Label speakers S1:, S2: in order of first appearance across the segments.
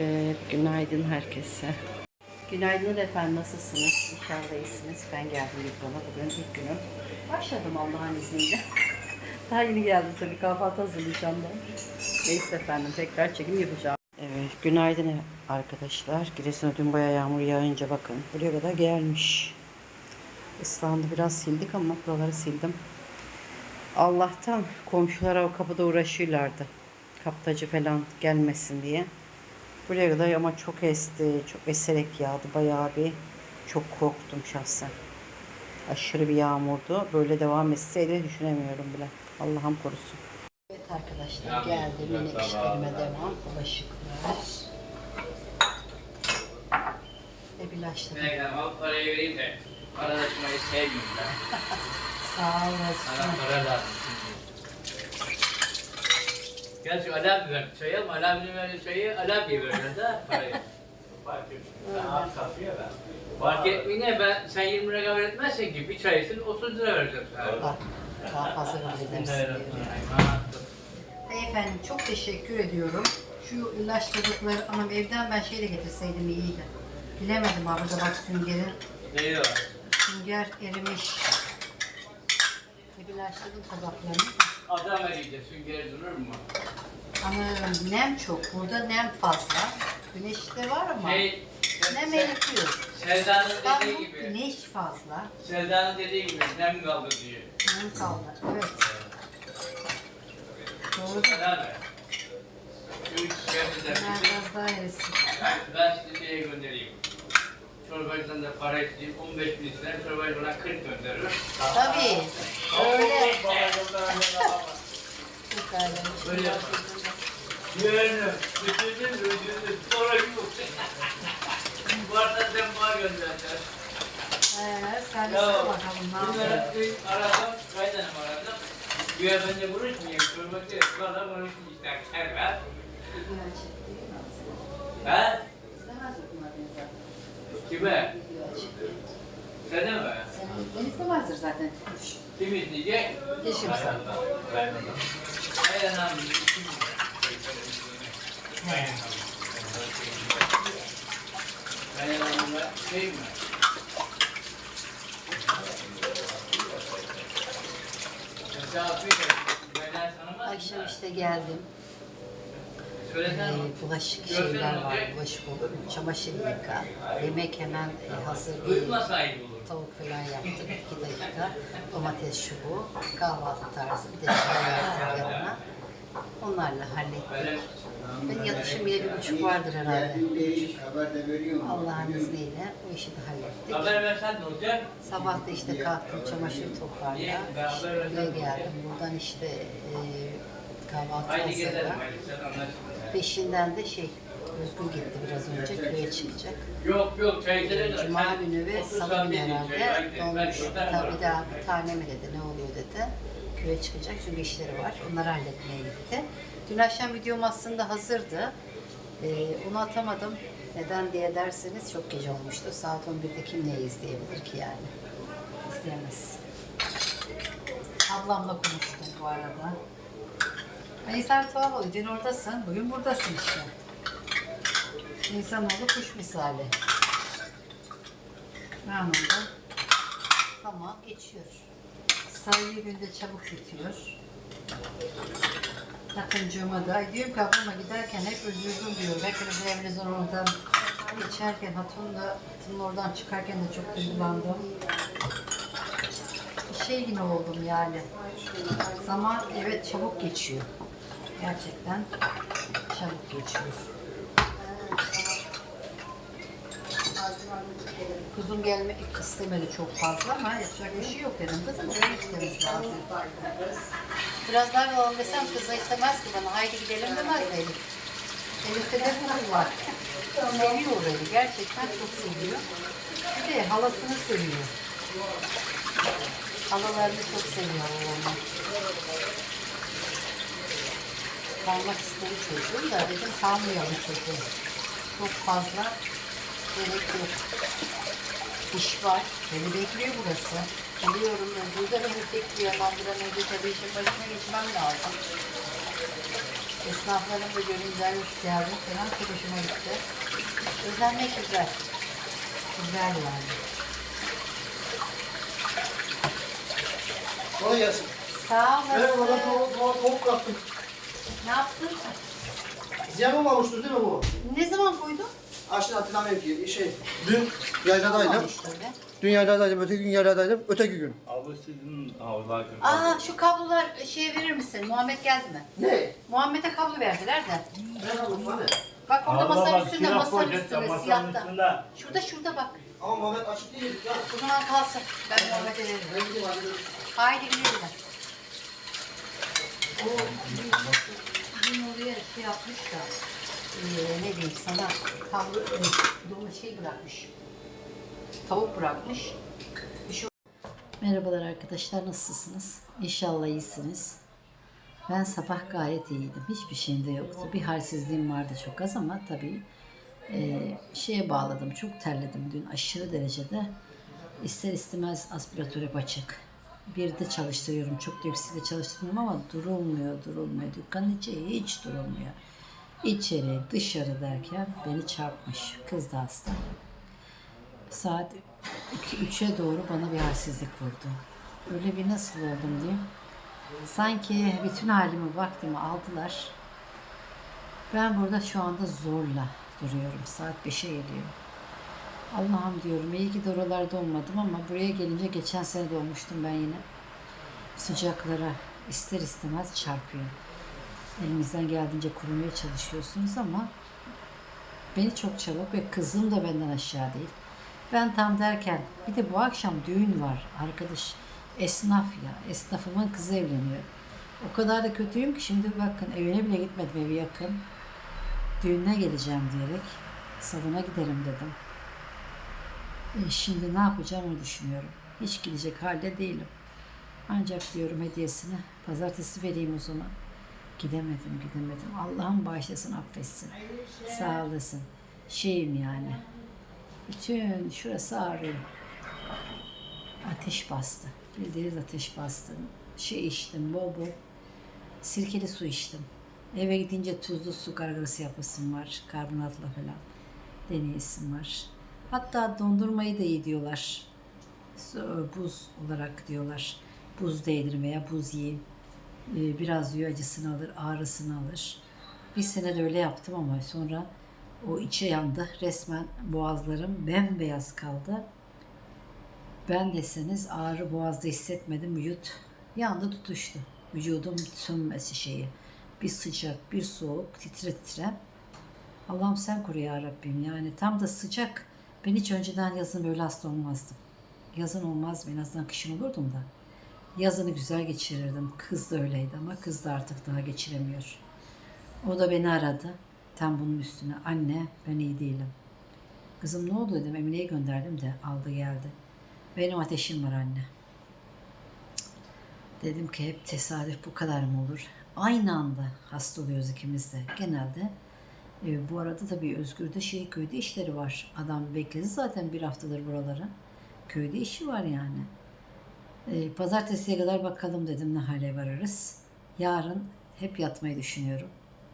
S1: Evet, günaydın herkese. Günaydın efendim, nasılsınız? İnşallah iyisiniz. Ben geldim Lübnan'a. Bugün ilk günüm. Başladım Allah'ın izniyle. Daha yeni geldim tabii, kahvaltı hazırlayacağım ben. Neyse efendim, tekrar çekim yapacağım. Evet, günaydın arkadaşlar. Giresun'a dün bayağı yağmur yağınca bakın. Buraya kadar gelmiş. Islandı, biraz sildik ama buraları sildim. Allah'tan komşular o kapıda uğraşıyorlardı. Kaptacı falan gelmesin diye. Buraya kadar ama çok esti, çok eserek yağdı bayağı bir. Çok korktum şahsen. Aşırı bir yağmurdu. Böyle devam etseydi düşünemiyorum bile. Allah'ım korusun. Evet arkadaşlar geldim. Yine işlerime devam. Bulaşıklar. Ve bilaçladım.
S2: Ne kadar parayı vereyim de para açmayı sevmiyorum ben.
S1: Sağ
S2: Bana
S1: olasın.
S2: para lazım şimdi. Gel şu Ali abi ver çayı ama Ali abinin verdiği çayı Ali abiye veriyor da parayı. Fark etmiyor. Ben az kalkıyor ben. Fark etmiyor ne ben sen 20 lira kabul etmezsen ki bir çay için 30 lira vereceğim sana.
S1: Bak daha fazla kabul edersin diyor. Beyefendi çok teşekkür ediyorum. Şu ilaçladıkları anam evden ben şeyle getirseydim iyiydi. Bilemedim abi burada bak süngerin
S2: Ne o?
S1: sünger erimiş. Bir ilaçladım tabaklarını.
S2: Adam arayacak süngeri durur mu?
S1: Ama nem çok. Burada nem fazla. Güneş de var ama
S2: Şey,
S1: nem
S2: Se-
S1: eritiyor.
S2: Sevda'nın dediği
S1: İstanbul
S2: gibi.
S1: güneş fazla.
S2: Sevda'nın dediği gibi nem kaldı diyor.
S1: Nem kaldı. Evet. Doğru.
S2: Ali abi. Üç gerçekten
S1: Nem
S2: bizim
S1: biraz daha erisin.
S2: Ben sizi şeye göndereyim. Çorbacıdan da para isteyeyim. 15 bin ister. Çorbacı bana 40 gönderir.
S1: Tabii. Öyle.
S2: Öyle. Gönlüm. Bütündüm, bütündüm. Sonra yok. Bu arada sen bana gönderdiler.
S1: Ee, sen de
S2: Ya,
S1: bakalım ne
S2: bunları dün aradım. Kaydanım aradım. Güya ben de konuşmayayım. Çorbacı. Valla konuşmayayım işte. Kerber. Ha? Kime? Sana mı?
S1: Ben istemezdir zaten.
S2: Kim izleyecek?
S1: Eşim sen.
S2: Aynen abi. Aynen abi. Şey mi? Misafir de, benden tanımaz
S1: Akşam işte geldim. Ee, bulaşık şeyler var. Bulaşık oldu. Çamaşır yıka. Yemek hemen e, hazır
S2: olur.
S1: Tavuk falan yaptım. 2 dakika. Domates şu bu. Kahvaltı tarzı. Bir de yaptım yanına. Onlarla hallettik. Ben yatışım bile bir buçuk vardır herhalde. Allah'ın izniyle o işi de hallettik. Sabah da işte kalktım çamaşır toparla. Buraya geldim. Buradan işte e, kahvaltı hazırla. Peşinden de şey Özgür gitti biraz önce köye çıkacak.
S2: Yok yok çay de.
S1: Cuma
S2: sen
S1: günü ve salı
S2: sen
S1: günü herhalde dolmuş. Tabii bir daha bir tane mi dedi ne oluyor dedi. Köye çıkacak çünkü işleri var. Onları halletmeye gitti. Dün akşam videom aslında hazırdı. Ee, onu atamadım. Neden diye derseniz çok gece olmuştu. Saat 11'de kim neyi izleyebilir ki yani? İzleyemez. Ablamla konuştum bu arada. Neyse tuhaf oluyor. Dün oradasın, bugün buradasın işte. İnsanoğlu kuş misali. Anında tamam geçiyor. Sayılı günde çabuk bitiyor. Takıncığıma da diyorum ki giderken hep üzüldüm diyor. Hepiniz evinizin oradan geçerken Hatun da Hatun'un oradan çıkarken de çok duygulandım. Şey gibi oldum yani. Zaman evet çabuk geçiyor. Gerçekten çabuk geçiyor. Kuzum gelmek istemedi çok fazla ama yapacak bir şey yok dedim. Kızım eve gitmemiz lazım. Biraz daha kalalım desem kız istemez ki bana. Haydi gidelim demez de Elif. Elif'te de bu var. Seviyor orayı. Gerçekten çok seviyor. Bir de halasını seviyor. Halalarını çok seviyor oğlum. Kalmak istedi çocuğum da dedim kalmayalım çocuğum. Çok fazla gerek yok. İş var. Beni bekliyor burası. Biliyorum de beni bekliyor. Ben bir an önce tabii işin başına geçmem lazım. Esnafların da görünce hoş geldin falan çok hoşuma gitti. Özenmek güzel. Güzel yani.
S3: Kolay gelsin.
S1: Sağ
S3: ben
S1: olasın.
S3: tavuk, tavuk, tavuk kaptım.
S1: Ne yaptın?
S3: Ziyan olmamıştır değil mi bu?
S1: Ne zaman koydun?
S3: Aşkın hatırlamıyorum ki. Şey, dün yayladaydım. Dün yayladaydım, öteki gün yayladaydım, öteki gün.
S4: Abi sizin gibi.
S1: Aa şu kablolar şey verir misin? Muhammed geldi mi?
S3: Ne?
S1: Muhammed'e kablo verdiler de.
S3: Ne yapalım hani?
S1: Bak orada
S4: Allah
S1: masanın
S4: bak,
S1: üstünde, masanın üstünde,
S4: masanın
S1: siyahta.
S4: üstünde.
S1: Şurada şurada bak.
S3: Ama Mehmet açık değil ya.
S1: O zaman kalsın. Ben Muhammed'e veririm.
S3: Ben gideyim hadi.
S1: Haydi gidelim. O dün oraya şey yapmış da eee, ne diyeyim sana tavlı dolu şey bırakmış. Tavuk bırakmış. Şey Merhabalar arkadaşlar nasılsınız? İnşallah iyisiniz. Ben sabah gayet iyiydim. Hiçbir şeyim de yoktu. Bir halsizliğim vardı çok az ama tabii eee, şeye bağladım. Çok terledim dün aşırı derecede. İster istemez aspiratör hep açık. Bir de çalıştırıyorum. Çok da yüksekte çalıştırmıyorum ama durulmuyor, durulmuyor. Dükkanın içi hiç durulmuyor. İçeri, dışarı derken beni çarpmış. Kız da hasta. Saat 2-3'e doğru bana bir halsizlik vurdu. Öyle bir nasıl oldum diyeyim. Sanki bütün halimi, vaktimi aldılar. Ben burada şu anda zorla duruyorum. Saat 5'e geliyor. Allah'ım diyorum iyi ki de oralarda olmadım ama buraya gelince geçen sene de olmuştum ben yine. Sıcaklara ister istemez çarpıyor. Elimizden geldiğince kurumaya çalışıyorsunuz ama beni çok çabuk ve kızım da benden aşağı değil. Ben tam derken bir de bu akşam düğün var arkadaş. Esnaf ya. Esnafımın kızı evleniyor. O kadar da kötüyüm ki şimdi bakın evine bile gitmedim evi yakın. Düğüne geleceğim diyerek salona giderim dedim. E, şimdi ne yapacağım onu düşünüyorum. Hiç gidecek halde değilim. Ancak diyorum hediyesini pazartesi vereyim o zaman. Gidemedim, gidemedim. Allah'ım bağışlasın, affetsin. Sağ olasın. Şeyim yani. Bütün şurası ağrıyor. Ateş bastı. Bildiğiniz ateş bastı. Şey içtim, bol bol. Sirkeli su içtim. Eve gidince tuzlu su gargarası yapasım var. Karbonatla falan. Deneyesim var. Hatta dondurmayı da iyi diyorlar. Buz olarak diyorlar. Buz değdirin veya buz yiyin. Ee, Biraz diyor acısını alır, ağrısını alır. Bir sene de öyle yaptım ama sonra o içe yandı. Resmen boğazlarım bembeyaz kaldı. Ben deseniz ağrı boğazda hissetmedim. Vücut yandı tutuştu. Vücudum sönmesi şeyi. Bir sıcak, bir soğuk, titre titre. Allah'ım sen koru ya Rabbim. Yani tam da sıcak. Ben hiç önceden yazın böyle hasta olmazdım. Yazın olmaz en azından kışın olurdum da. Yazını güzel geçirirdim. Kız da öyleydi ama kız da artık daha geçiremiyor. O da beni aradı. Tam bunun üstüne. Anne ben iyi değilim. Kızım ne oldu dedim. Emine'ye gönderdim de aldı geldi. Benim ateşim var anne. Dedim ki hep tesadüf bu kadar mı olur? Aynı anda hasta oluyoruz ikimiz de. Genelde e, bu arada tabii Özgür'de şey köyde işleri var. Adam bekledi zaten bir haftadır buralara. Köyde işi var yani. E, pazartesiye kadar bakalım dedim ne hale varırız. Yarın hep yatmayı düşünüyorum.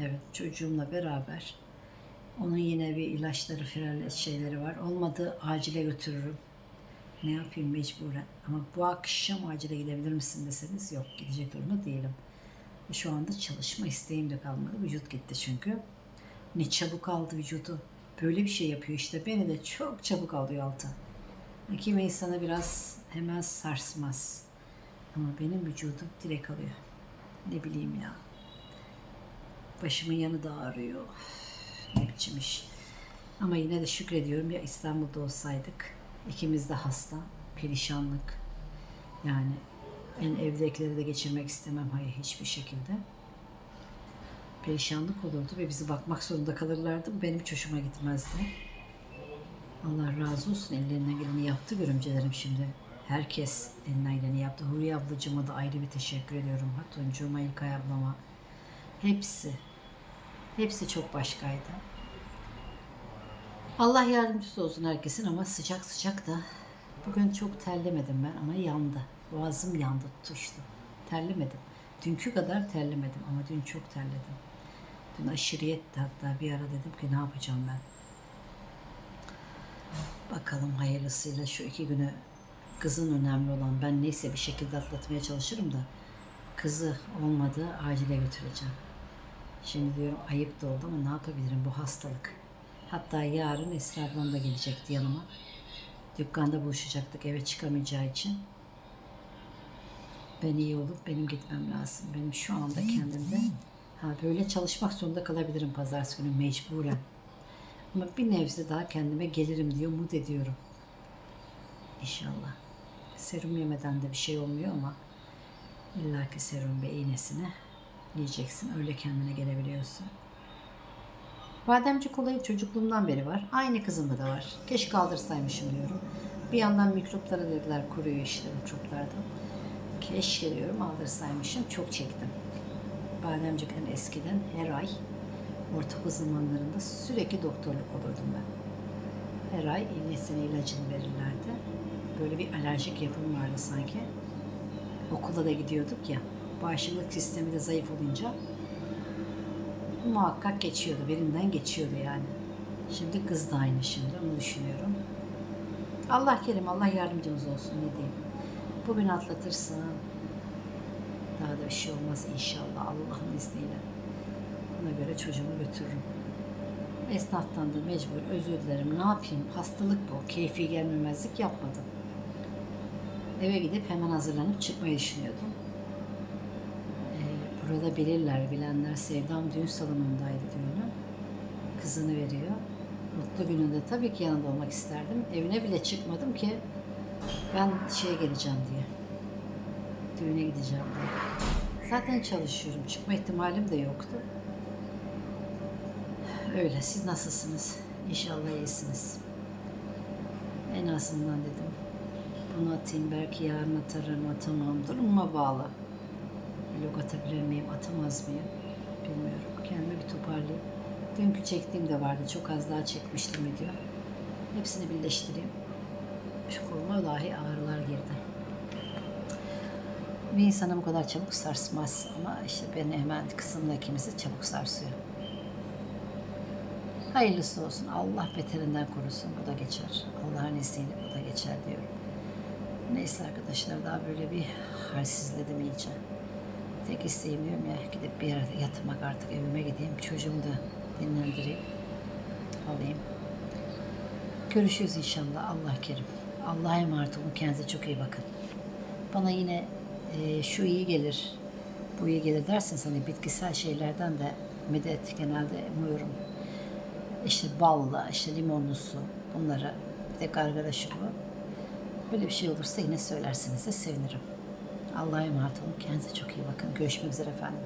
S1: Evet çocuğumla beraber. Onun yine bir ilaçları falan şeyleri var. Olmadı acile götürürüm. Ne yapayım mecburen. Ama bu akşam acile gidebilir misin deseniz yok gidecek durumda değilim. Şu anda çalışma isteğim de kalmadı. Vücut gitti çünkü. Ne çabuk aldı vücudu. Böyle bir şey yapıyor işte. Beni de çok çabuk alıyor alta. Kimi insana biraz hemen sarsmaz. Ama benim vücudum direkt alıyor. Ne bileyim ya. Başımın yanı da ağrıyor. Ne biçim iş. Ama yine de şükrediyorum ya İstanbul'da olsaydık. ikimiz de hasta. Perişanlık. Yani ben evdekileri de geçirmek istemem. Hayır hiçbir şekilde. Perişanlık olurdu ve bizi bakmak zorunda kalırlardı. Benim hiç hoşuma gitmezdi. Allah razı olsun ellerinden geleni yaptı görümcelerim şimdi. Herkes elinden geleni yaptı. Huriye ablacığıma da ayrı bir teşekkür ediyorum. Hatuncuğuma, İlkay ablama. Hepsi. Hepsi çok başkaydı. Allah yardımcısı olsun herkesin ama sıcak sıcak da bugün çok terlemedim ben ama yandı. Boğazım yandı, tutuştu. Terlemedim. Dünkü kadar terlemedim ama dün çok terledim. Dün aşırı yetti hatta bir ara dedim ki ne yapacağım ben. Bakalım hayırlısıyla şu iki günü kızın önemli olan ben neyse bir şekilde atlatmaya çalışırım da kızı olmadı acile götüreceğim. Şimdi diyorum ayıp da oldu ama ne yapabilirim bu hastalık. Hatta yarın Esra ablam da gelecekti yanıma. Dükkanda buluşacaktık eve çıkamayacağı için. Ben iyi olup benim gitmem lazım. Benim şu anda kendimde ha böyle çalışmak zorunda kalabilirim pazartesi günü mecburen. Ama bir nebze daha kendime gelirim diye umut ediyorum. İnşallah. Serum yemeden de bir şey olmuyor ama illaki serum ve iğnesini yiyeceksin. Öyle kendine gelebiliyorsun. Bademcik olayı çocukluğumdan beri var. Aynı kızımda da var. Keşke kaldırsaymışım diyorum. Bir yandan mikroplara dediler kuruyor işte mikroplardan. Keşke diyorum aldırsaymışım. Çok çektim. Bademcik en eskiden her ay ortaokul zamanlarında sürekli doktorluk olurdum ben. Her ay iğnesine ilacını verirlerdi. Böyle bir alerjik yapım vardı sanki. Okula da gidiyorduk ya. Bağışıklık sistemi de zayıf olunca muhakkak geçiyordu. Birinden geçiyordu yani. Şimdi kız da aynı şimdi. Onu düşünüyorum. Allah kerim, Allah yardımcımız olsun ne diyeyim. Bugün atlatırsın. Daha da bir şey olmaz inşallah Allah'ın izniyle. Buna göre çocuğumu götürürüm. Esnaftan da mecbur özür dilerim. Ne yapayım? Hastalık bu. Keyfi gelmemezlik yapmadım. Eve gidip hemen hazırlanıp çıkmayı düşünüyordum. Ee, burada bilirler, bilenler Sevdam düğün salonundaydı düğünü. Kızını veriyor. Mutlu gününde tabii ki yanında olmak isterdim. Evine bile çıkmadım ki ben şeye geleceğim diye. Düğüne gideceğim diye. Zaten çalışıyorum. Çıkma ihtimalim de yoktu. Öyle. Siz nasılsınız? İnşallah iyisiniz. En azından dedim. Bunu atayım. Belki yarın atarım, atamam. Duruma bağlı. Vlog atabilir miyim, atamaz mıyım? Bilmiyorum. Kendimi bir toparlayayım. Dünkü çektiğim de vardı. Çok az daha çekmiştim video. Hepsini birleştireyim. Şu koluma dahi ağrılar girdi. Bir insana bu kadar çabuk sarsmaz ama işte beni hemen kızımla ikimizi çabuk sarsıyor. Hayırlısı olsun. Allah beterinden korusun. Bu da geçer. Allah'ın izniyle bu da geçer diyorum. Neyse arkadaşlar daha böyle bir halsizledim iyice. Tek isteğim diyorum ya gidip bir yerde yatmak artık evime gideyim. Çocuğumu da dinlendireyim. Alayım. Görüşürüz inşallah. Allah kerim. Allah'a emanet olun. Kendinize çok iyi bakın. Bana yine e, şu iyi gelir, bu iyi gelir derseniz hani bitkisel şeylerden de medet genelde umuyorum. İşte balla, işte limonlu su bunları de gargara. Böyle bir şey olursa yine söylerseniz de sevinirim. Allah'a emanet olun. Kendinize çok iyi bakın. Görüşmek üzere efendim.